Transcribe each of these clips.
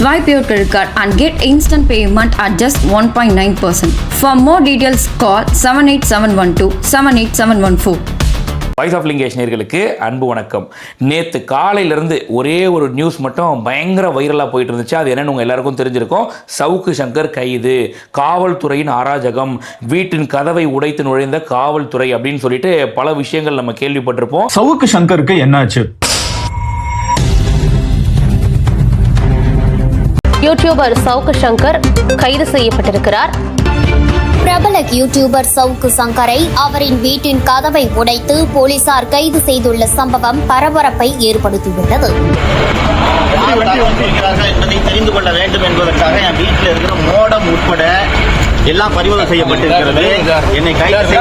Swipe your credit card and get instant payment at just 1.9%. For more details, call 78712 78714. Voice of Lingesh நேர்களுக்கு அன்பு வணக்கம். நேற்று காலையிலேருந்து ஒரே ஒரு நியூஸ் மட்டும் பயங்கர வைரலாக போயிட்டு இருந்துச்சு. அது என்னன்னு உங்கள் எல்லாருக்கும் தெரிஞ்சிருக்கும். சவுக்கு சங்கர் கைது. காவல்துறையின் அராஜகம். வீட்டின் கதவை உடைத்து நுழைந்த காவல்துறை அப்படின்னு சொல்லிட்டு பல விஷயங்கள் நம்ம கேள்விப்பட்டிருப்போம். சவுக்கு சங்கருக்கு என்னாச்சு? யூடியூபர் சவுக்கு சங்கர் கைது செய்யப்பட்டிருக்கிறார். பிரபல யூடியூபர் சவுக்கு சங்கரை அவரின் வீட்டின் கதவை உடைத்து போலீசார் கைது செய்துள்ள சம்பவம் பரபரப்பை ஏற்படுத்தியுள்ளது. என்பதை தெரிந்து கொள்ள வேண்டும் என்பதற்காக என் வீட்டில் இருக்கிற மோடம் உட்பட எல்லாம் பறிமுதல் செய்யப்பட்டிருக்கிறது. என்னை கைது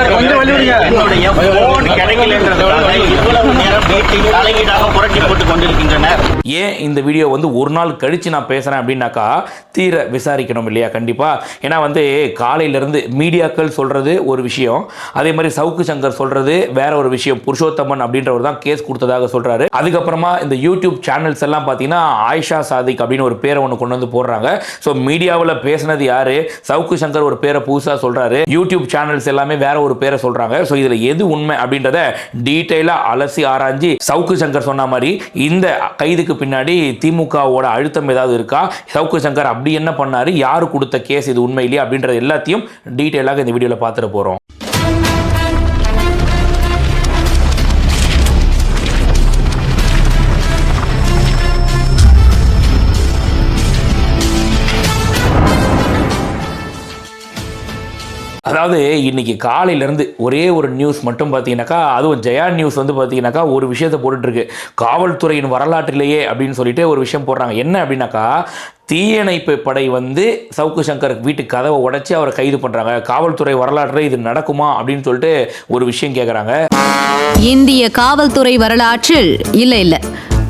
என்னுடைய போன் கிடைக்கல என்றதுக்காக இவ்வளவு நேரம் வீட்டில் தலையீடாக புரட்டி போட்டுக் கொண்டிருக்கின்றனர். ஏன் இந்த வீடியோ வந்து ஒரு நாள் கழித்து நான் பேசுகிறேன் அப்படின்னாக்கா தீர விசாரிக்கணும் இல்லையா? கண்டிப்பாக ஏன்னா வந்து காலையிலேருந்து மீடியாக்கள் சொல்கிறது ஒரு விஷயம். அதே மாதிரி சவுக்கு சங்கர் சொல்கிறது வேற ஒரு விஷயம். புருஷோத்தமன் அப்படின்றவர் தான் கேஸ் கொடுத்ததாக சொல்கிறாரு அதுக்கப்புறமா இந்த யூடியூப் சேனல்ஸ் எல்லாம் பார்த்தீங்கன்னா ஆயிஷா சாதிக் அப்படின்னு ஒரு பேரை ஒன்று கொண்டு வந்து போடுறாங்க. ஸோ மீடியாவில் பேசுனது யாரு? சவுக்கு சங்கர் ஒரு பேரை புதுசாக சொல்கிறாரு யூடியூப் சேனல்ஸ் எல்லாமே வேற ஒரு பேரை சொல்கிறாங்க ஸோ இதில் எது உண்மை அப்படின்றத டீட்டெயிலாக அலசி ஆராய்ஞ்சி சவுக்கு சங்கர் சொன்ன மாதிரி இந்த கைதுக்கு பின்னாடி திமுகவோட அழுத்தம் ஏதாவது இருக்கா? சவுக்கு சங்கர் அப்படி என்ன பண்ணாரு? யார் கொடுத்த கேஸ் இது உண்மையிலேயே அப்படின்றது எல்லாத்தையும் டீட்டெயிலாக இந்த வீடியோவில் பார்த்துட்டு போகிறோம் அதாவது இன்னைக்கு காலையிலேருந்து ஒரே ஒரு நியூஸ் மட்டும் பார்த்தீங்கன்னாக்கா அதுவும் ஜெயா நியூஸ் வந்து பார்த்தீங்கன்னாக்கா ஒரு விஷயத்தை போட்டுட்ருக்கு காவல்துறையின் வரலாற்றிலேயே அப்படின்னு சொல்லிட்டு ஒரு விஷயம் போடுறாங்க. என்ன அப்படின்னாக்கா தீயணைப்பு படை வந்து சவுக்கு சங்கர் வீட்டு கதவை உடைச்சி அவரை கைது பண்ணுறாங்க காவல்துறை வரலாற்றில் இது நடக்குமா அப்படின்னு சொல்லிட்டு ஒரு விஷயம் கேட்குறாங்க இந்திய காவல்துறை வரலாற்றில் இல்ல இல்ல.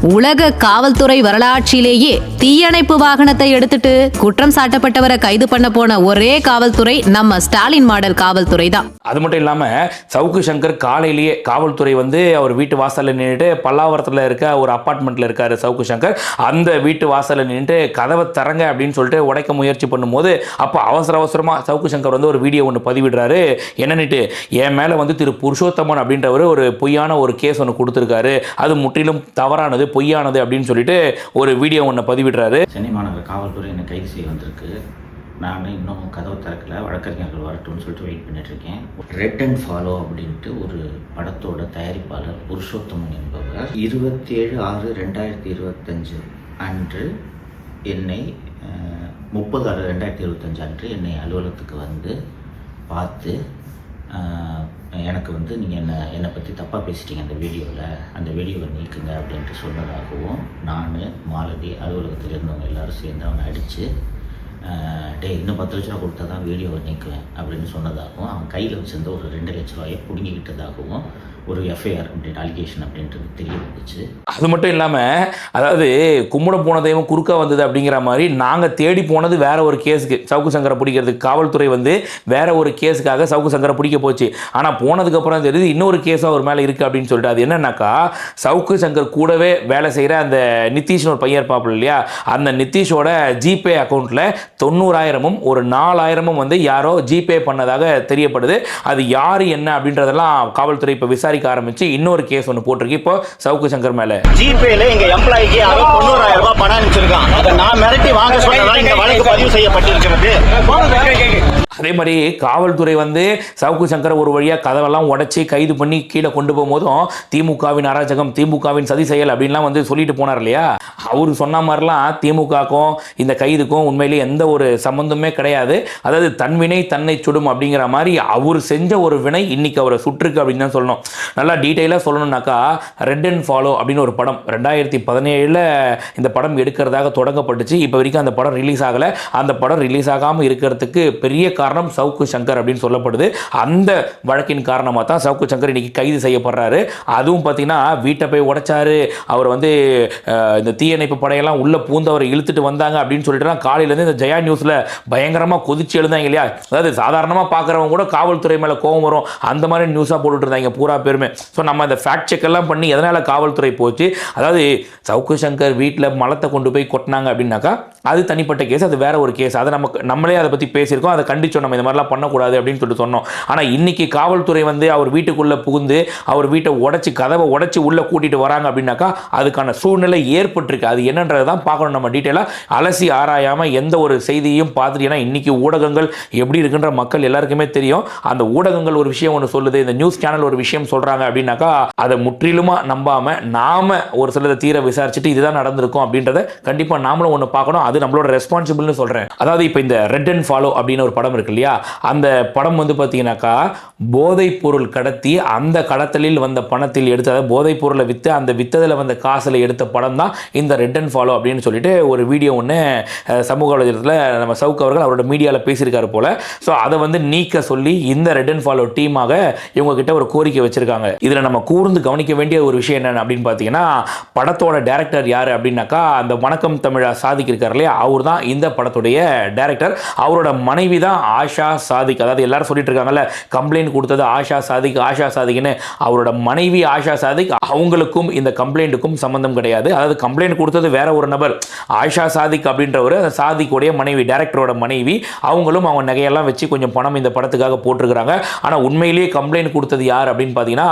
உலக காவல்துறை வரலாற்றிலேயே தீயணைப்பு வாகனத்தை எடுத்துட்டு குற்றம் சாட்டப்பட்டவரை கைது பண்ண போன ஒரே காவல்துறை நம்ம ஸ்டாலின் மாடல் காவல்துறை தான் அது மட்டும் இல்லாமல் சவுக்கு சங்கர் காலையிலேயே காவல்துறை வந்து அவர் வீட்டு வாசலில் நின்றுட்டு பல்லாவரத்தில் இருக்க ஒரு அப்பார்ட்மெண்ட்டில் இருக்கார் சவுக்கு சங்கர். அந்த வீட்டு வாசலில் நின்றுட்டு கதவை தரங்க அப்படின்னு சொல்லிட்டு உடைக்க முயற்சி பண்ணும்போது அப்போ அவசர அவசரமாக சவுக்கு சங்கர் வந்து ஒரு வீடியோ ஒன்று பதிவிடுறாரு. என்னன்னுட்டு என் மேலே வந்து திரு புருஷோத்தமன் அப்படின்றவர் ஒரு பொய்யான ஒரு கேஸ் ஒன்று கொடுத்துருக்காரு. அது முற்றிலும் தவறானது பொய்யானது அப்படின்னு சொல்லிட்டு ஒரு வீடியோ ஒன்று பதிவிடுறாரு. சென்னை மாநகர காவல்துறை என்னை கைது செய்ய வந்திருக்கு. நான் இன்னும் கதவு திறக்கல வழக்கறிஞர்கள் வரட்டும்னு சொல்லிட்டு வெயிட் பண்ணிட்டுருக்கேன் ரெட் அண்ட் ஃபாலோ அப்படின்ட்டு ஒரு படத்தோட தயாரிப்பாளர் புருஷோத்தமன் என்பவர் இருபத்தி ஏழு ஆறு ரெண்டாயிரத்தி இருபத்தஞ்சு அன்று என்னை முப்பது ஆறு ரெண்டாயிரத்தி இருபத்தஞ்சு அன்று என்னை அலுவலகத்துக்கு வந்து பார்த்து எனக்கு வந்து நீங்கள் என்ன என்னை பற்றி தப்பாக பேசிட்டீங்க அந்த வீடியோவில் அந்த வீடியோவை நீக்குங்க அப்படின்ட்டு சொன்னதாகவும் நான் மாலதி அலுவலகத்தில் இருந்தவங்க எல்லோரும் சேர்ந்து அவனை அடித்து டே இன்னும் பத்து லட்ச ரூபா கொடுத்தா தான் வீடியோவை நீக்குவேன் அப்படின்னு சொன்னதாகவும் அவன் கையில் வச்சிருந்த ஒரு ரெண்டு லட்ச ரூபாயை பிடுங்கிக்கிட்டதாகவும் ஒரு எஃப்ஐஆர் அப்படின்ற அலிகேஷன் அப்படின்றது தெரிய வந்துச்சு அது மட்டும் இல்லாமல் அதாவது கும்பிட போன தெய்வம் குறுக்காக வந்தது அப்படிங்கிற மாதிரி நாங்கள் தேடி போனது வேற ஒரு கேஸுக்கு. சவுக்கு சங்கரை பிடிக்கிறதுக்கு காவல்துறை வந்து வேற ஒரு கேஸுக்காக சவுக்கு சங்கரை பிடிக்க போச்சு. ஆனால் போனதுக்கப்புறம் தெரியுது இன்னொரு கேஸும் அவர் மேலே இருக்குது அப்படின்னு சொல்லிட்டு. அது என்னன்னாக்கா சவுக்கு சங்கர் கூடவே வேலை செய்கிற அந்த நிதிஷ்னு ஒரு பையன் இருப்பாப்புல இல்லையா? அந்த நிதிஷோட ஜிபே அக்கௌண்ட்டில் தொண்ணூறாயிரமும் ஒரு நாலாயிரமும் வந்து யாரோ ஜிபே பண்ணதாக தெரியப்படுது. அது யார் என்ன அப்படின்றதெல்லாம் காவல்துறை இப்போ விசாரிக்க ஆரம்பிச்சு இன்னொரு கேஸ் ஒன்று போட்டிருக்கு. இப்போ சவுக்கு சங்கர் மேலே. ஜிபேல எங்க எம்ப்ளாய்க்கு யாரோ தொண்ணூறாயிரம் ரூபாய் பணம் அனுப்பிச்சிருக்கான். அதை நான் மிரட்டி வாங்க சொன்னதா இந்த வழக்கு பதிவு செய்யப்பட்டிருக்கிறது. அதே மாதிரி காவல்துறை வந்து சவுக்கு சங்கர் ஒரு வழியாக கதவெல்லாம் உடச்சி கைது பண்ணி கீழே கொண்டு போகும்போதும் திமுகவின் அராஜகம் திமுகவின் சதி செயல் அப்படின்லாம் வந்து சொல்லிட்டு போனார் இல்லையா? அவர் சொன்ன மாதிரிலாம் திமுகக்கும் இந்த கைதுக்கும் உண்மையிலேயே எந்த ஒரு சம்மந்தமே கிடையாது. அதாவது தன்வினை தன்னை சுடும் அப்படிங்கிற மாதிரி அவர் செஞ்ச ஒரு வினை இன்னைக்கு அவரை சுற்றுக்கு அப்படின்னு தான் சொல்லணும். நல்லா டீட்டெயிலாக சொல்லணும்னாக்கா ரெட் அண்ட் ஃபாலோ அப்படின்னு ஒரு படம் ரெண்டாயிரத்தி பதினேழில் இந்த படம் எடுக்கிறதாக தொடங்கப்பட்டுச்சு. இப்போ வரைக்கும் அந்த படம் ரிலீஸ் ஆகலை. அந்த படம் ரிலீஸ் ஆகாமல் இருக்கிறதுக்கு பெரிய காரணம் சவுக்கு சங்கர் அப்படின்னு சொல்லப்படுது. அந்த வழக்கின் காரணமாக தான் சவுக்கு சங்கர் இன்றைக்கி கைது செய்யப்படுறாரு. அதுவும் பார்த்தீங்கன்னா வீட்டை போய் உடைச்சாரு. அவர் வந்து இந்த தீயணைப்பு படையெல்லாம் உள்ளே பூந்து அவரை இழுத்துட்டு வந்தாங்க அப்படின்னு சொல்லிட்டுலாம் காலையிலேருந்து இந்த ஜெயா நியூஸில் பயங்கரமாக கொதிச்சு எழுந்தாங்க இல்லையா? அதாவது சாதாரணமாக பார்க்குறவங்க கூட காவல்துறை மேலே கோவம் வரும். அந்த மாதிரி நியூஸாக போட்டுட்டு இருந்தாங்க பூரா பேருமே. ஸோ நம்ம அந்த ஃபேக்ட் செக் எல்லாம் பண்ணி எதனால் காவல்துறை போச்சு? அதாவது சவுக்கு சங்கர் வீட்டில் மலத்தை கொண்டு போய் கொட்டினாங்க அப்படின்னாக்கா அது தனிப்பட்ட கேஸ் அது வேற ஒரு கேஸ் அதை நமக்கு நம்மளே அதை பற்றி பேசியிருக்கோம் அதை கண்டிச்சோம் நம்ம. இந்த மாதிரிலாம் பண்ணக்கூடாது அப்படின்னு சொல்லிட்டு சொன்னோம். ஆனால் இன்றைக்கி காவல்துறை வந்து அவர் வீட்டுக்குள்ளே புகுந்து அவர் வீட்டை உடச்சி கதவை உடச்சி உள்ளே கூட்டிகிட்டு வராங்க அப்படின்னாக்கா அதுக்கான சூழ்நிலை ஏற்பட்டிருக்கு. அது என்னன்றது தான் பார்க்கணும் நம்ம டீட்டெயிலாக அலசி ஆராயாமல் எந்த ஒரு செய்தியும் பார்த்துட்டு ஏன்னா இன்றைக்கி ஊடகங்கள் எப்படி இருக்குன்ற மக்கள் எல்லாருக்குமே தெரியும். அந்த ஊடகங்கள் ஒரு விஷயம் ஒன்று சொல்லுது இந்த நியூஸ் சேனல் ஒரு விஷயம் சொல்கிறாங்க அப்படின்னாக்கா அதை முற்றிலுமாக நம்பாமல் நாம் ஒரு சிலதை தீர விசாரிச்சுட்டு இதுதான் நடந்திருக்கும் அப்படின்றத கண்டிப்பாக நாமளும் ஒன்று பார்க்கணும். அது நம்மளோட ரெஸ்பான்சிபிள்னு சொல்கிறேன் அதாவது இப்போ இந்த ரெட் அண்ட் ஃபாலோ அப்படின்னு ஒரு படம் இருக்கு இல்லையா? அந்த படம் வந்து பார்த்தீங்கன்னாக்கா போதைப் பொருள் கடத்தி அந்த கடத்தலில் வந்த பணத்தில் எடுத்து அதாவது போதைப் பொருளை விற்று அந்த வித்ததில் வந்த காசில் எடுத்த படம் தான் இந்த ரெட் அண்ட் ஃபாலோ அப்படின்னு சொல்லிட்டு ஒரு வீடியோ ஒன்று சமூக வலைதளத்தில் நம்ம சவுக் அவர்கள் அவரோட மீடியாவில் பேசியிருக்காரு போல். ஸோ அதை வந்து நீக்க சொல்லி இந்த ரெட் அண்ட் ஃபாலோ டீமாக இவங்க கிட்ட ஒரு கோரிக்கை வச்சுருக்காங்க. இதில் நம்ம கூர்ந்து கவனிக்க வேண்டிய ஒரு விஷயம் என்னென்னு அப்படின்னு பார்த்தீங்கன்னா படத்தோட டேரக்டர் யார் அப்படின்னாக்கா அந்த வணக்கம் தமிழா சாதிக் இல்லையா? அவர் தான் இந்த படத்துடைய டேரக்டர் அவரோட மனைவி தான் ஆஷா சாதிக். அதாவது எல்லாரும் சொல்லிட்டு இருக்காங்கல்ல கம்ப்ளைண்ட் கொடுத்தது ஆஷா சாதிக் ஆஷா சாதிக்னு. அவரோட மனைவி ஆஷா சாதிக் அவங்களுக்கும் இந்த கம்ப்ளைண்ட்டுக்கும் சம்பந்தம் கிடையாது. அதாவது கம்ப்ளைண்ட் கொடுத்தது வேற ஒரு நபர். ஆஷா சாதிக் அப்படின்றவர் அந்த சாதிக்குடைய மனைவி டேரக்டரோட மனைவி. அவங்களும் அவங்க நகையெல்லாம் வச்சு கொஞ்சம் பணம் இந்த படத்துக்காக போட்டிருக்கிறாங்க. ஆனால் உண்மையிலேயே கம்ப்ளைண்ட் கொடுத்தது யார் அப்படின்னு பார்த்தீங்கன்னா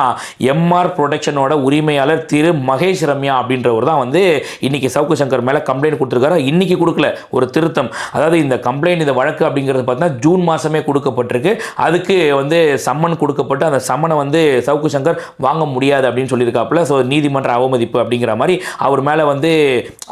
எம்ஆர் ப்ரொடக்ஷனோட உரிமையாளர் திரு மகேஷ் ரம்யா அப்படின்றவர் தான் வந்து இன்னைக்கு சவுக்கு சங்கர் மேலே கம்ப்ளைண்ட் கொடுத்துருக்காரு. இன்னைக்கு கொடுக்கல ஒரு திருத்தம். அதாவது இந்த கம்ப்ளைண்ட் இந்த வழக்கு அப்படிங்கிறது பார்த்தீங்கன்னா ஜூன் மாதமே கொடுக்கப்பட்டிருக்கு. அதுக்கு வந்து சம்மன் கொடுக்கப்பட்டு அந்த சம்மனை வந்து சவுக்கு சங்கர் வாங்க முடியாது அப்படின்னு சொல்லியிருக்காப்புல. ஸோ நீதிமன்ற அவமதிப்பு அப்படிங்கிற மாதிரி அவர் மேலே வந்து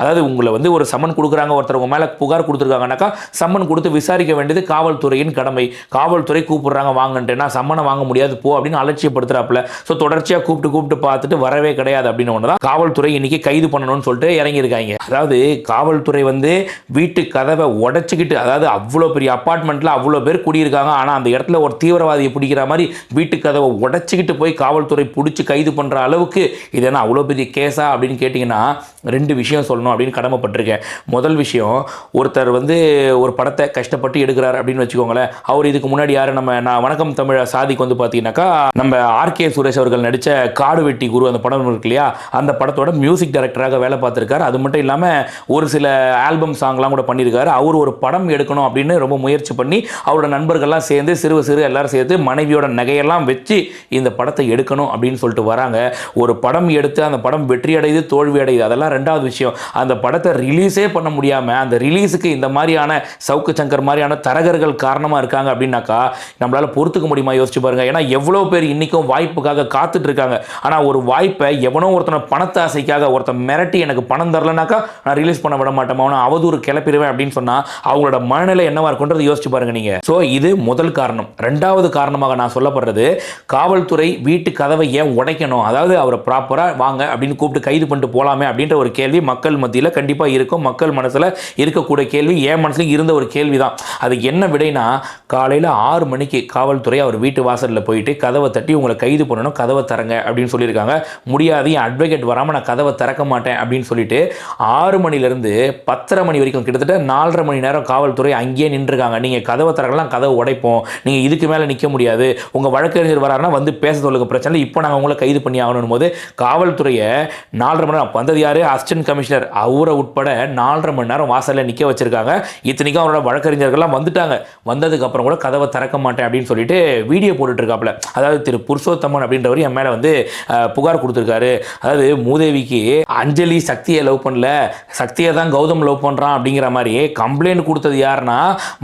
அதாவது உங்களை வந்து ஒரு சம்மன் கொடுக்குறாங்க ஒருத்தர் மேலே புகார் கொடுத்துருக்காங்கனாக்கா சம்மன் கொடுத்து விசாரிக்க வேண்டியது காவல்துறையின் கடமை. காவல்துறை கூப்பிடுறாங்க வாங்கன்ட்டு. நான் சம்மனை வாங்க முடியாது போ அப்படின்னு அலட்சியப்படுத்துறாப்புல. ஸோ தொடர்ச்சியாக கூப்பிட்டு கூப்பிட்டு பார்த்துட்டு வரவே கிடையாது அப்படின்னு ஒன்று தான் காவல்துறை இன்னைக்கு கைது பண்ணணும்னு சொல்லிட்டு இறங்கியிருக்காங்க. அதாவது காவல்துறை வந்து வீட்டு கதவை உடைச்சிக்கிட்டு அதாவது அவ்வளோ பெரிய அப்பார்ட்மெண்ட்டில் அவ்வளோ பேர் குடியிருக்காங்க. ஆனால் அந்த இடத்துல ஒரு தீவிரவாதியை பிடிக்கிற மாதிரி வீட்டு கதவை உடைச்சிக்கிட்டு போய் காவல்துறை பிடிச்சி கைது பண்ணுற அளவுக்கு இது என்ன அவ்வளோ பெரிய கேஸா அப்படின்னு கேட்டிங்கன்னா ரெண்டு விஷயம் சொல்லணும் அப்படின்னு கடமைப்பட்டிருக்கேன். முதல் விஷயம் ஒருத்தர் வந்து ஒரு படத்தை கஷ்டப்பட்டு எடுக்கிறார் அப்படின்னு வச்சுக்கோங்களேன். அவர் இதுக்கு முன்னாடி யார்? நம்ம நான் வணக்கம் தமிழ சாதிக்கு வந்து பார்த்தீங்கன்னாக்கா நம்ம ஆர்கே சுரேஷ் அவர்கள் நடித்த காடு வெட்டி குரு அந்த படம் இருக்கு இல்லையா? அந்த படத்தோட மியூசிக் டைரக்டராக வேலை பார்த்துருக்காரு. அது மட்டும் இல்லாமல் ஒரு சில ஆல்பம் சாங்லாம் கூட பண்ணியிருக்காரு அவர் ஒரு படம் எடுக்கணும் அப்படின்னு ரொம்ப முயற்சி பண்ணி அவரோட நண்பர்கள்லாம் சேர்ந்து சிறு சிறு எல்லாரும் சேர்த்து மனைவியோட நகையெல்லாம் வச்சு இந்த படத்தை எடுக்கணும் அப்படின்னு சொல்லிட்டு வராங்க. ஒரு படம் எடுத்து அந்த படம் வெற்றி அடையுது தோல்வி அடையுது அதெல்லாம் ரெண்டாவது விஷயம். அந்த படத்தை ரிலீஸே பண்ண முடியாமல் அந்த ரிலீஸுக்கு இந்த மாதிரியான சவுக்கு சங்கர் மாதிரியான தரகர்கள் காரணமாக இருக்காங்க அப்படின்னாக்கா நம்மளால் பொறுத்துக்க முடியுமா யோசிச்சு பாருங்க. ஏன்னா எவ்வளோ பேர் இன்றைக்கும் வாய்ப்புக்காக காத்துட்டு இருக்காங்க. ஆனால் ஒரு வாய்ப்பை எவனோ ஒருத்தனை பணத்தை ஆசைக்காக ஒருத்தன் மிரட்டி எனக்கு பணம் தரலனாக்கா நான் ரிலீஸ் பண்ண விட மாட்டேன் அவனை அவதூறு கிளப்பிடுவேன் அப்படின்னு சொன்னால் அவங்களோட மனநிலை என்னவா இருக்குன்றது யோசிச்சு பாருங்க நீங்கள் ஸோ இது முதல் காரணம். ரெண்டாவது காரணமாக நான் சொல்லப்படுறது காவல்துறை வீட்டு கதவை ஏன் உடைக்கணும்? அதாவது அவரை ப்ராப்பராக வாங்க அப்படின்னு கூப்பிட்டு கைது பண்ணிட்டு போகலாமே அப்படின்ற ஒரு கேள்வி மக்கள் மத்தியில் கண்டிப்பாக இருக்கும். மக்கள் மனசில் இருக்கக்கூடிய கேள்வி என் மனசில் இருந்த ஒரு கேள்வி தான் அது என்ன விடைனா காலையில் ஆறு மணிக்கு காவல்துறை அவர் வீட்டு வாசலில் போயிட்டு கதவை தட்டி உங்களை கைது பண்ணணும் கதவை தரங்க அப்படின்னு சொல்லியிருக்காங்க. முடியாது என் அட்வொகேட் வராமல் நான் கதவை திறக்க மாட்டேன் அப்படின்னு சொல்லிட்டு ஆறு மணிலேருந்து பத்தரை மணி வரைக்கும் கிட்டத்தட்ட நாலரை மணி நேரம் காவல்துறை அங்கேயே நின்றுருக்காங்க. நீங்கள் கதவை திறக்கலாம் கதவை உடைப்போம். நீங்கள் இதுக்கு மேலே நிற்க முடியாது. உங்கள் வழக்கறிஞர் வராருன்னா வந்து பேச சொல்லுங்க பிரச்சனை இப்போ நாங்கள் உங்களை கைது பண்ணி ஆகணும் போது காவல்துறையை நாலரை மணி நேரம் வந்தது யார்? Assistant commissioner. அவரை உட்பட நாலரை மணி நேரம் வாசலில் நிற்க வச்சுருக்காங்க. இத்தனைக்கும் அவரோட வழக்கறிஞர்கள்லாம் வந்துட்டாங்க. வந்ததுக்கப்புறம் கூட கதவை திறக்க மாட்டேன் அப்படின்னு சொல்லிட்டு வீடியோ போட்டுட்டுருக்காப்ல அதாவது திரு புருஷோத்தமன் அப்படின்றவர் என் மேலே வந்து புகார் கொடுத்துருக்காரு. அதாவது மூதேவிக்கு அஞ்சலி சக்தியை லவ் பண்ணல. சக்தியை தான் கௌதம் லவ் பண்ணுறான் அப்படிங்கிற மாதிரி கம்ப்ளைண்ட் கொடுத்தது யாருன்னா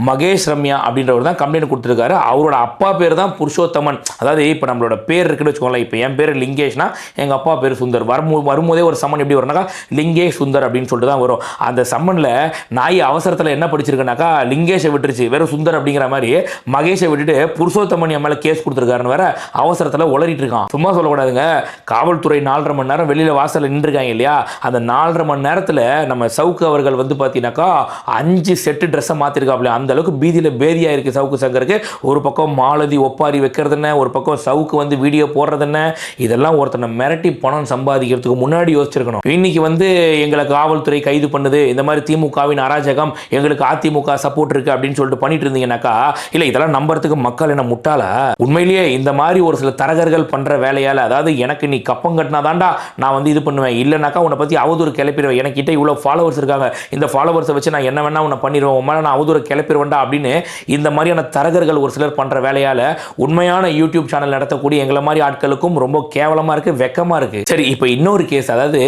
மகேஷ் ரம்யா அப்படின்றவர் தான் கம்ப்ளைண்ட் கொடுத்துருக்காரு. அவரோட அப்பா பேர் தான் புருஷோத்தமன். அதாவது இப்போ நம்மளோட பேர் இருக்குன்னு வச்சுக்கோங்களேன். இப்போ என் பேர் லிங்கேஷ்னா எங்கள் அப்பா பேர் சுந்தர். வரும்போ வரும்போதே ஒரு சம்மன் எப்படி வரும்னாக்கா லிங்கேஷ் சுந்தர் அப்படின்னு சொல்லிட்டு தான் வரும். அந்த சம்மனில் நாய் அவசரத்தில் என்ன படிச்சிருக்கனாக்கா லிங்கேஷை விட்டுருச்சு. வெறும் சுந்தர் அப்படிங்கிற மாதிரி மகேஷை விட்டுட்டு புருஷோத்தமன் என் மேலே கேஸ் கொடுத்துருக்காருன்னு வேற அவசரத்தில் உளறிட்டு இருக்கான். சும்மா சொல்லக்கூடாதுங்க. காவல்துறை நாலரை மணி நேரம் வெளியில் வாசலில் நின்றுருக்காங்க இல்லையா? அந்த நாலரை மணி நேரத்தில் நம்ம சவுக்கு அவர்கள் வந்து பார்த்தீங்கன்னாக்கா அஞ்சு செட்டு ட்ரெஸ்ஸை மாற்றிருக்காப்ல அந்த அளவுக்கு பீதியில் பேதி பேதியாக இருக்குது சவுக்கு சங்கருக்கு. ஒரு பக்கம் மாலதி ஒப்பாரி வைக்கிறது என்ன ஒரு பக்கம் சவுக்கு வந்து வீடியோ போடுறது என்ன இதெல்லாம் ஒருத்தனை மிரட்டி பணம் சம்பாதிக்கிறதுக்கு முன்னாடி யோசிச்சிருக்கணும். இன்னைக்கு வந்து எங்களை காவல்துறை கைது பண்ணுது. இந்த மாதிரி திமுகவின் அராஜகம் எங்களுக்கு அதிமுக சப்போர்ட் இருக்கு அப்படின்னு சொல்லிட்டு பண்ணிட்டு இருந்தீங்கன்னாக்கா இல்லை இதெல்லாம் நம்புறதுக்கு மக்கள் என்ன முட்டாளா? உண்மையிலேயே இந்த மாதிரி ஒரு சில தரகர்கள் பண்ற வேலையால அதாவது எனக்கு நீ கப்பம் கட்டினா தாண்டா நான் வந்து இது பண்ணுவேன். இல்லைனாக்கா உன்னை பத்தி அவதூறு கிளப்பிடுவேன். எனக்கிட்ட இவ்வளோ ஃபாலோவர்ஸ் இருக்காங்க. இந்த இந்த ஃபாலோவர்ஸை வச்சு நான் என்ன வேணால் உன்னை பண்ணிடுவேன் உன் மேலே நான் அவதூறு கிளப்பிடுவேன்டா அப்படின்னு இந்த மாதிரியான தரகர்கள் ஒரு சிலர் பண்ணுற வேலையால் உண்மையான யூடியூப் சேனல் நடத்தக்கூடிய எங்களை மாதிரி ஆட்களுக்கும் ரொம்ப கேவலமாக இருக்குது வெக்கமாக இருக்குது சரி இப்போ இன்னொரு கேஸ் அதாவது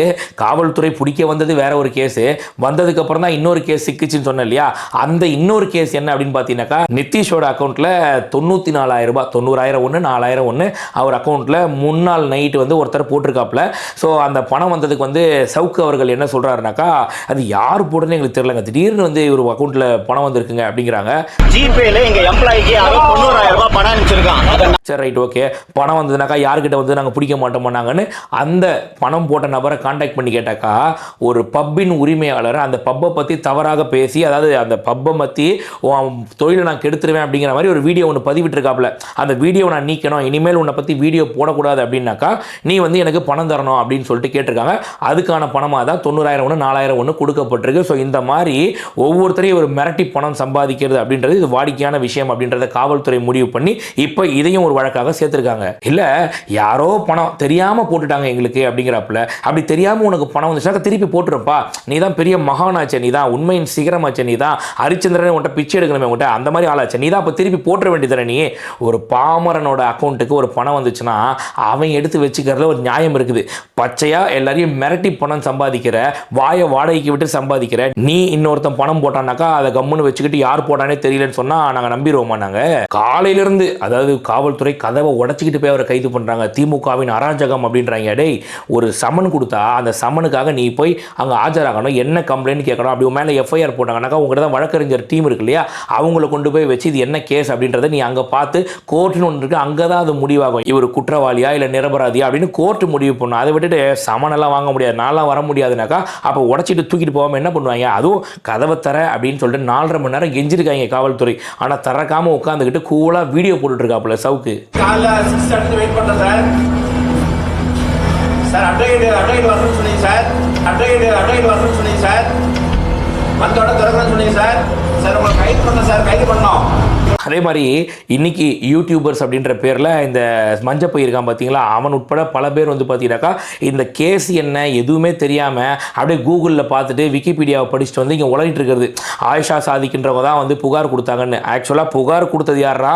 காவல்துறை பிடிக்க வந்தது வேற ஒரு கேஸ் வந்ததுக்கப்புறம் தான் இன்னொரு கேஸ் சிக்கிச்சுன்னு சொன்னேன் இல்லையா? அந்த இன்னொரு கேஸ் என்ன அப்படின்னு பார்த்தீங்கன்னாக்கா நிதிஷோட அக்கௌண்ட்டில் தொண்ணூற்றி நாலாயிரம் ரூபாய் தொண்ணூறாயிரம் ஒன்று நாலாயிரம் ஒன்று அவர் அக்கௌண்ட்டில் முன்னாள் நைட்டு வந்து ஒருத்தர் போட்டிருக்காப்புல. ஸோ அந்த பணம் வந்ததுக்கு வந்து சவுக்கு அவர்கள் என்ன சொல்கிறாருனாக்கா அது யார் போடுன்னு எங்களுக்கு தெரியலங்க. திடீர்னு வந்து இவர் அக்கௌண்ட்ல பணம் வந்திருக்குங்க அப்படிங்கிறாங்க. ஜிபேல எங்க எம்ப்ளாய்க்கு யாரோ தொண்ணூறாயிரம் ரூபாய் பணம் அனுப்பிச்சிருக்கான். சரி ரைட் ஓகே பணம் வந்ததுனாக்கா யார்கிட்ட வந்து நாங்கள் பிடிக்க மாட்டோமானாங்கன்னு அந்த பணம் போட்ட நபரை காண்டாக்ட் பண்ணி கேட்டாக்கா ஒரு பப்பின் உரிமையாளர் அந்த பப்பை பற்றி தவறாக பேசி அதாவது அந்த பப்பை பற்றி தொழிலை நான் கெடுத்துருவேன் அப்படிங்கிற மாதிரி ஒரு வீடியோ ஒன்று பதிவிட்டிருக்காப்புல. அந்த வீடியோ நான் நீக்கணும் இனிமேல் உன்னை பற்றி வீடியோ போடக்கூடாது அப்படின்னாக்கா நீ வந்து எனக்கு பணம் தரணும் அப்படின்னு சொல்லிட்டு கேட்டிருக்காங்க. அதுக்கான பணமாக தான் தொண்ணூறாயிரம் ஒன்று நாலாயிரம் ஒன்று கொடுக்கப்பட்டிருக்கு. ஸோ இந்த மாதிரி ஒவ்வொருத்தரையும் ஒரு மிரட்டி பணம் சம்பாதிக்கிறது அப்படின்றது இது வாடிக்கையான விஷயம் அப்படின்றத காவல்துறை முடிவு பண்ணி இப்போ இதையும் ஒரு வழக்காக சேர்த்துருக்காங்க. இல்லை யாரோ பணம் தெரியாமல் போட்டுட்டாங்க எங்களுக்கு அப்படிங்கிறப்பல அப்படி தெரியாமல் உனக்கு பணம் வந்துச்சுனாக்கா திருப்பி போட்டுருப்பா. நீ தான் பெரிய மகானாச்சே நீ தான் உண்மையின் சிகரமாச்சே நீ தான் ஹரிச்சந்திரன் உன்ட்ட பிச்சை எடுக்கணுமே உன்ட்ட அந்த மாதிரி ஆளாச்சு நீ தான் அப்போ திருப்பி போட்டுற வேண்டியதுதானே நீ? ஒரு பாமரனோட அக்கௌண்ட்டுக்கு ஒரு பணம் வந்துச்சுன்னா அவன் எடுத்து வச்சுக்கிறதுல ஒரு நியாயம் இருக்குது. பச்சையாக எல்லாரையும் மிரட்டி பணம் சம்பாதிக்கிற வாயை வாடகைக்கு விட்டு சம்பாதிக்கிற நீ இன்னொருத்தன் பணம் போட்டானாக்கா அதை கம்முன்னு வச்சுக்கிட்டு யார் போட்டானே தெரியலன்னு சொன்னா நாங்கள் நம்பிடுவோமா நாங்கள் காலையிலிருந்து அதாவது காவல்துறை கதவை உடச்சிக்கிட்டு போய் அவரை கைது பண்றாங்க. திமுகவின் அராஜகம் அப்படின்றாங்க. டேய் ஒரு சமன் கொடுத்தா அந்த சமனுக்காக நீ போய் அங்கே ஆஜராகணும். என்ன கம்ப்ளைண்ட் கேட்கணும்? அப்படி மேலே எஃப்ஐஆர் போட்டாங்கன்னாக்கா உங்கள்கிட்ட தான் வழக்கறிஞர் டீம் இருக்கு இல்லையா? அவங்கள கொண்டு போய் வச்சு இது என்ன கேஸ் அப்படின்றத நீ அங்கே பார்த்து கோர்ட்டுன்னு ஒன்று இருக்கு அங்கே தான் அது முடிவாகும். இவர் குற்றவாளியா இல்லை நிரபராதியா அப்படின்னு கோர்ட்டு முடிவு பண்ணும். அதை விட்டுட்டு சமனெல்லாம் வாங்க முடியாது. நான்லாம் வர முடியாதுனாக்கா அப்போ உடச்சிட்டு தூக்கிட்டு போகாமல் என்ன பண்ணுவாங்க? அதுவும் கதவை தர அப்படின்னு சொல்லிட்டு நாலரை மணி நேரம் கெஞ்சிருக்காங்க காவல்துறை. ஆனால் திறக்காம உட்காந்துக்கிட்டு கூலாக வீடியோ போட்டுட்ருக்காப்புல சவுக்கு. காலைல சிக்ஸ் தேர்ட்டி வெயிட் பண்ணுறேன் சார். சார் அட்வொகேட் அட்வொகேட் வரணும்னு சொன்னீங்க சார். அட்வொகேட் அட்வொகேட் வரணும்னு சொன்னீங்க சார். வந்தோட திறக்கணும்னு சொன்னீங்க சார். சார் உங்களை கைது பண்ணோம் சார் கைது பண்ணோம். அதே மாதிரி இன்னைக்கு யூடியூபர்ஸ் அப்படின்ற பேரில் இந்த மஞ்சப்பை இருக்கான் பார்த்தீங்களா அவன் உட்பட பல பேர் வந்து பார்த்தீங்கன்னாக்கா இந்த கேஸ் என்ன எதுவுமே தெரியாமல் அப்படியே கூகுளில் பார்த்துட்டு விக்கிபீடியாவை படிச்சுட்டு வந்து இங்கே உளறிட்டு இருக்கிறது. ஆயிஷா சாதிக்கின்றவங்க தான் வந்து புகார் கொடுத்தாங்கன்னு. ஆக்சுவலாக புகார் கொடுத்தது யாரா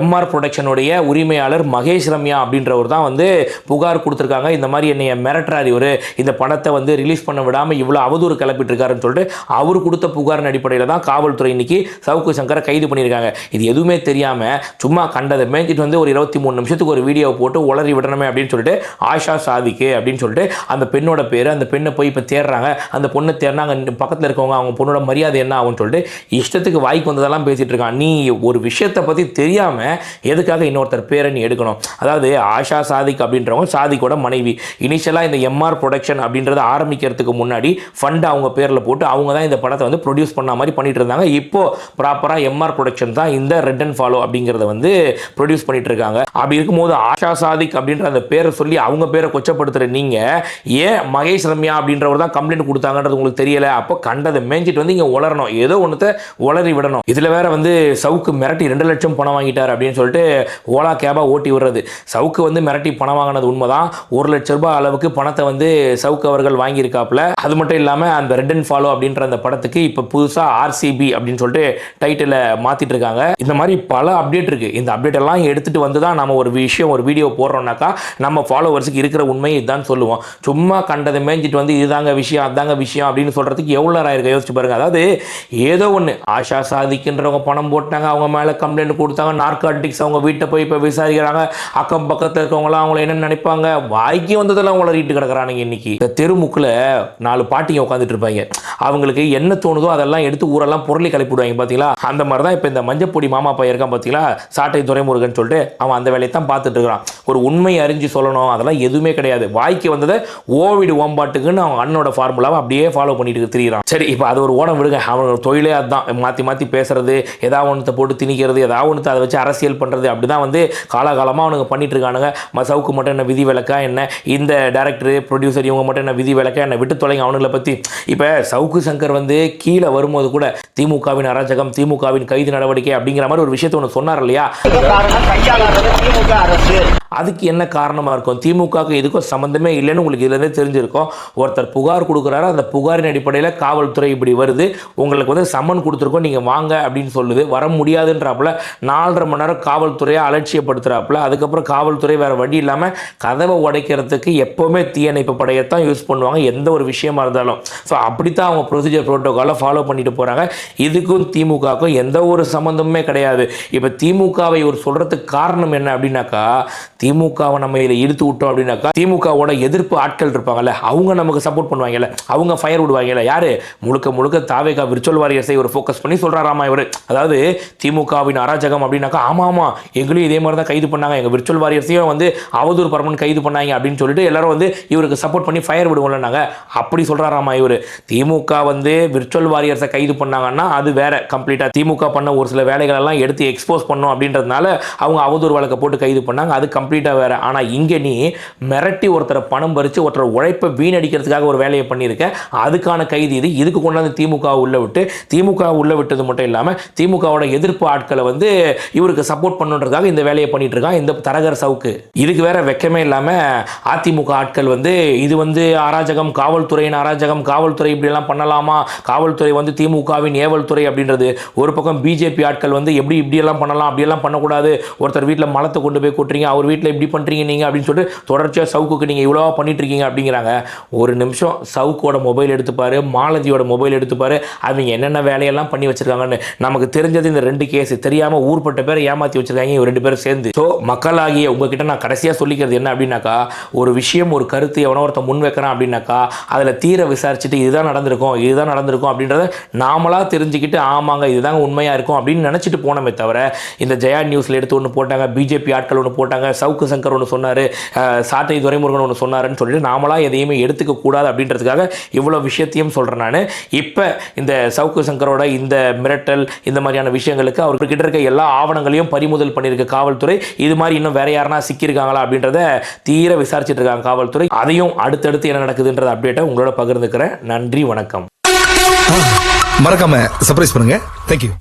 எம்ஆர் ப்ரொடக்ஷனுடைய உரிமையாளர் மகேஷ் ரம்யா அப்படின்றவர் தான் வந்து புகார் கொடுத்துருக்காங்க. இந்த மாதிரி என்னைய மிரட்டுறாரு இவர். இந்த படத்தை வந்து ரிலீஸ் பண்ண விடாமல் இவ்வளோ அவதூறு கிளப்பிட்டு இருக்காருன்னு சொல்லிட்டு அவர் கொடுத்த புகாரின் அடிப்படையில் தான் காவல்துறை இன்னைக்கு சவுக்கு சங்கரை கைது பண்ணியிருக்காங்க. இது எதுவுமே தெரியாமல் சும்மா கண்டதை மேய்ஞ்சிட்டு வந்து ஒரு இருபத்தி மூணு நிமிஷத்துக்கு ஒரு வீடியோ போட்டு உளறி விடணுமே அப்படின்னு சொல்லிட்டு ஆஷா சாதிக்கு அப்படின்னு சொல்லிட்டு அந்த பெண்ணோட பேர் அந்த பெண்ணை போய் இப்போ தேடுறாங்க. அந்த பொண்ணை தேடினா அங்கே பக்கத்தில் இருக்கவங்க அவங்க பொண்ணோட மரியாதை என்ன ஆகும்னு சொல்லிட்டு இஷ்டத்துக்கு வாய்க்கு வந்ததெல்லாம் பேசிகிட்டு இருக்கான். நீ ஒரு விஷயத்தை பற்றி தெரியாமல் எதுக்காக இன்னொருத்தர் பேரை நீ எடுக்கணும்? அதாவது ஆஷா சாதிக் அப்படின்றவங்க சாதிக்கோட மனைவி. இனிஷியலாக இந்த எம்ஆர் ப்ரொடக்ஷன் அப்படின்றத ஆரம்பிக்கிறதுக்கு முன்னாடி ஃபண்ட் அவங்க பேரில் போட்டு அவங்க தான் இந்த படத்தை வந்து ப்ரொடியூஸ் பண்ண மாதிரி பண்ணிட்டு இருந்தாங்க. இப்போ ப்ராப்பராக எம்ஆர் ப்ரொடக்ஷன் தான் இந்த ரெட் அண்ட் ஃபாலோ அப்படிங்கிறத வந்து ப்ரொடியூஸ் பண்ணிட்டு இருக்காங்க அப்படி இருக்கும்போது ஆஷா சாதிக் அப்படின்ற அந்த பேரை சொல்லி அவங்க பேரை கொச்சப்படுத்துகிற நீங்கள் ஏன் மகேஷ் ரம்யா அப்படின்றவர் தான் கம்ப்ளைண்ட் கொடுத்தாங்கன்றது உங்களுக்கு தெரியல? அப்போ கண்டதை மேய்ஞ்சிட்டு வந்து இங்கே உளரணும். ஏதோ ஒன்றத்தை உளறி விடணும். இதில் வேற வந்து சவுக்கு மிரட்டி ரெண்டு லட்சம் பணம் வாங்கிட்டார் அப்படின்னு சொல்லிட்டு ஓலா கேபாக ஓட்டி விடுறது. சவுக்கு வந்து மிரட்டி பணம் வாங்கினது உண்மைதான். ஒரு லட்ச ரூபாய் அளவுக்கு பணத்தை வந்து சவுக்கு அவர்கள் வாங்கியிருக்காப்புல. அது மட்டும் இல்லாமல் அந்த ரெட் அண்ட் ஃபாலோ அப்படின்ற அந்த படத்துக்கு இப்போ புதுசாக ஆர்சிபி அப்படின்னு சொல்லிட்டு டைட்டிலை மாற்றிட்டு இருக்காங்க இந்த மாதிரி பல அப்டேட் இருக்குது இந்த அப்டேட் எல்லாம் எடுத்துகிட்டு வந்து தான் நம்ம ஒரு விஷயம் ஒரு வீடியோ போடுறோம்னாக்கா நம்ம ஃபாலோவர்ஸுக்கு இருக்கிற உண்மை இதுதான் சொல்லுவோம். சும்மா கண்டதை மேய்ஞ்சிட்டு வந்து இதுதாங்க விஷயம் அதாங்க விஷயம் அப்படின்னு சொல்கிறதுக்கு எவ்வளோ நேரம் ஆயிருக்கு யோசிச்சு பாருங்க. அதாவது ஏதோ ஒன்று ஆஷா சாதிக்கின்றவங்க பணம் போட்டாங்க அவங்க மேலே கம்ப்ளைண்ட் கொடுத்தாங்க நார்காட்டிக்ஸ் அவங்க வீட்டை போய் இப்போ விசாரிக்கிறாங்க அக்கம் பக்கத்தில் இருக்கவங்களாம் அவங்கள என்ன நினைப்பாங்க? வாய்க்கு வந்ததெல்லாம் உளறிட்டு கிடக்குறானுங்க இன்னைக்கு. இந்த தெருமுக்கில் நாலு பாட்டிங்க உட்காந்துட்டு இருப்பாங்க. அவங்களுக்கு என்ன தோணுதோ அதெல்லாம் எடுத்து ஊரெல்லாம் பொருளை கிளப்பிடுவாங்க பார்த்தீங்களா அந்த மாதிரி தான் இப்போ இந்த மஞ்சள் பொடி மாமா பையன் இருக்கான் பார்த்தீங்களா சாட்டை துரைமுருகன் சொல்லிட்டு அவன் அந்த வேலையை தான் பார்த்துட்டு இருக்கிறான். ஒரு உண்மை அறிஞ்சு சொல்லணும். அதெல்லாம் எதுவுமே கிடையாது. வாய்க்கு வந்ததை ஓவிடு ஓம்பாட்டுக்குன்னு அவன் அண்ணனோட ஃபார்முலாவை அப்படியே ஃபாலோ பண்ணிட்டு திரியிறான். சரி இப்போ அது ஒரு ஓடம் விடுங்க. அவனோட தொழிலே அதுதான். மாற்றி மாற்றி பேசுறது ஏதாவது ஒன்றத்தை போட்டு திணிக்கிறது ஏதாவது ஒன்றத்தை அதை வச்சு அரசியல் பண்ணுறது அப்படி தான் வந்து காலாகாலமாக அவனுங்க பண்ணிட்டு இருக்கானுங்க. சவுக்கு மட்டும் என்ன விதி விளக்கா என்ன? இந்த டேரக்டர் ப்ரொடியூசர் இவங்க மட்டும் என்ன விதி விளக்கா என்ன? விட்டு தொலைங்க அவனுங்களை பற்றி இப்போ சவுக்கு சங்கர் வந்து கீழே வரும்போது கூட திமுகவின் அராஜகம் திமுகவின் கைது நடவடிக்கை அப்படிங்கிற மாதிரி ஒரு விஷயத்தை ஒன்று சொன்னார் இல்லையா? அதுக்கு என்ன காரணமாக இருக்கும்? திமுகவுக்கு எதுக்கும் சம்மந்தமே இல்லைன்னு உங்களுக்கு இதுலேருந்தே தெரிஞ்சிருக்கும். ஒருத்தர் புகார் கொடுக்குறாரு அந்த புகாரின் அடிப்படையில் காவல்துறை இப்படி வருது. உங்களுக்கு வந்து சம்மன் கொடுத்துருக்கோம் நீங்கள் வாங்க அப்படின்னு சொல்லுது. வர முடியாதுன்றாப்புல நாலரை மணி நேரம் காவல்துறையை அலட்சியப்படுத்துகிறாப்புல அதுக்கப்புறம் காவல்துறை வேறு வழி இல்லாமல் கதவை உடைக்கிறதுக்கு எப்போவுமே தீயணைப்பு படையத்தான் யூஸ் பண்ணுவாங்க. எந்த ஒரு விஷயமா இருந்தாலும். ஸோ அப்படித்தான் அவங்க ப்ரொசீஜர் ப்ரோட்டோக்காலை ஃபாலோ பண்ணிட்டு போகிறாங்க இதுக்கும் திமுகவுக்கும் எந்த ஒரு சம்மந்தமுமே கிடையாது. இப்போ திமுகவை இவர் சொல்கிறதுக்கு காரணம் என்ன அப்படின்னாக்கா திமுகவை நம்ம இதில் இழுத்து விட்டோம் அப்படின்னாக்கா திமுகவோட எதிர்ப்பு ஆட்கள் இருப்பாங்கல்ல அவங்க நமக்கு சப்போர்ட் பண்ணுவாங்கல்ல அவங்க ஃபயர் விடுவாங்கல்ல யாரு? முழுக்க முழுக்க தாவேகா விர்ச்சுவல் வாரியர்ஸை ஒரு ஃபோக்கஸ் பண்ணி சொல்கிறாராமா இவர்? அதாவது திமுகவின் அராஜகம் அப்படின்னாக்கா ஆமாம் ஆமாம் எங்களையும் இதே மாதிரி தான் கைது பண்ணாங்க. எங்கள் விர்ச்சுவல் வாரியர்ஸையும் வந்து அவதூறு பரமன் கைது பண்ணாங்க அப்படின்னு சொல்லிட்டு எல்லாரும் வந்து இவருக்கு சப்போர்ட் பண்ணி ஃபயர் விடுவோம்ல நாங்கள் அப்படி சொல்கிறாராமா இவர்? திமுக வந்து விர்ச்சுவல் வாரியர்ஸை கைது பண்ணாங்கன்னா அது வேற கம்ப்ளீட்டாக திமுக பண்ண ஒரு சில வேலைகளெல்லாம் எடுத்து எக்ஸ்போஸ் பண்ணோம் அப்படின்றதுனால அவங்க அவதூறு வழக்கை போட்டு கைது பண்ணாங்க. அது கம்ப்ளீட்டாக வேற. ஆனால் இங்கே நீ மிரட்டி ஒருத்தரை பணம் பறித்து ஒருத்தர் உழைப்பை வீணடிக்கிறதுக்காக ஒரு வேலையை பண்ணியிருக்க. அதுக்கான கைது இது. இதுக்கு கொண்டாந்து திமுக உள்ள விட்டு திமுக உள்ள விட்டது மட்டும் இல்லாமல் திமுகவோட எதிர்ப்பு ஆட்களை வந்து இவருக்கு சப்போர்ட் பண்ணுன்றதுக்காக இந்த வேலையை பண்ணிட்டு இருக்கான் இந்த தரகர் சவுக்கு. இதுக்கு வேற வெக்கமே இல்லாமல் அதிமுக ஆட்கள் வந்து இது வந்து அராஜகம் காவல்துறையின் அராஜகம் காவல்துறை இப்படிலாம் பண்ணலாமா? காவல்துறை வந்து திமுகவின் ஏவல் துறை அப்படின்றது. ஒரு பக்கம் பிஜேபி ஆட்கள் வந்து எப்படி இப்படியெல்லாம் பண்ணலாம் அப்படியெல்லாம் பண்ணக்கூடாது. ஒருத்தர் வீட்டில் மலத்தை கொண்டு போய் கொட்டுறீங்க அவர் வீட்டில் இப்படி பண்ணுறீங்க நீங்கள் அப்படின்னு சொல்லிட்டு தொடர்ச்சியாக சவுக்குக்கு நீங்கள் இவ்வளோவா பண்ணிட்டு இருக்கீங்க அப்படிங்கிறாங்க. ஒரு நிமிஷம் சவுக்கோட மொபைல் எடுத்துப்பாரு மாலதியோட மொபைல் எடுத்துப்பாரு அவங்க என்னென்ன வேலையெல்லாம் பண்ணி வச்சிருக்காங்கன்னு நமக்கு தெரிஞ்சது இந்த ரெண்டு கேஸ் தெரியாமல் ஊர்பட்ட பேரை ஏமாற்றி வச்சிருக்காங்க இவங்க ரெண்டு பேரும் சேர்ந்து. ஸோ மக்களாகிய உங்ககிட்ட நான் கடைசியாக சொல்லிக்கிறது என்ன அப்படின்னாக்கா ஒரு விஷயம் ஒரு கருத்து எவனோ ஒருத்தன் முன் வைக்கிறான் அப்படின்னாக்கா அதில் தீர விசாரிச்சுட்டு இதுதான் நடந்திருக்கும் இதுதான் நடந்திருக்கும் அப்படின்றத நாமளாக தெரிஞ்சுக்கிட்டு ஆமாங்க இதுதாங்க உண்மையாக இருக்கும் அப்படின்னு நினச்சிட்டு போனோமே தவிர இந்த ஜெயா நியூஸில் எடுத்து ஒன்று போட்டாங்க பிஜேபி ஆட்கள் ஒன்று போட்டாங்க சவுக்கு சங்கர் ஒன்று சொன்னார் சாட்டை துரைமுருகன் ஒன்று சொன்னாருன்னு சொல்லிட்டு நாமளாக எதையுமே எடுத்துக்க கூடாது அப்படின்றதுக்காக இவ்வளோ விஷயத்தையும் சொல்கிறேன் நான். இப்போ இந்த சவுக்கு சங்கரோட இந்த மிரட்டல் இந்த மாதிரியான விஷயங்களுக்கு அவர்கிட்ட இருக்க எல்லா ஆவணங்களையும் பறிமுதல் பண்ணியிருக்க காவல்துறை. இது மாதிரி இன்னும் வேற யாருனா சிக்கியிருக்காங்களா அப்படின்றத தீர விசாரிச்சுட்டு இருக்காங்க காவல்துறை. அதையும் அடுத்தடுத்து என்ன நடக்குதுன்றத அப்டேட்டை உங்களோட பகிர்ந்துக்கிறேன். நன்றி வணக்கம். மறக்காம சர்ப்ரைஸ் பண்ணுங்க. தேங்க்யூ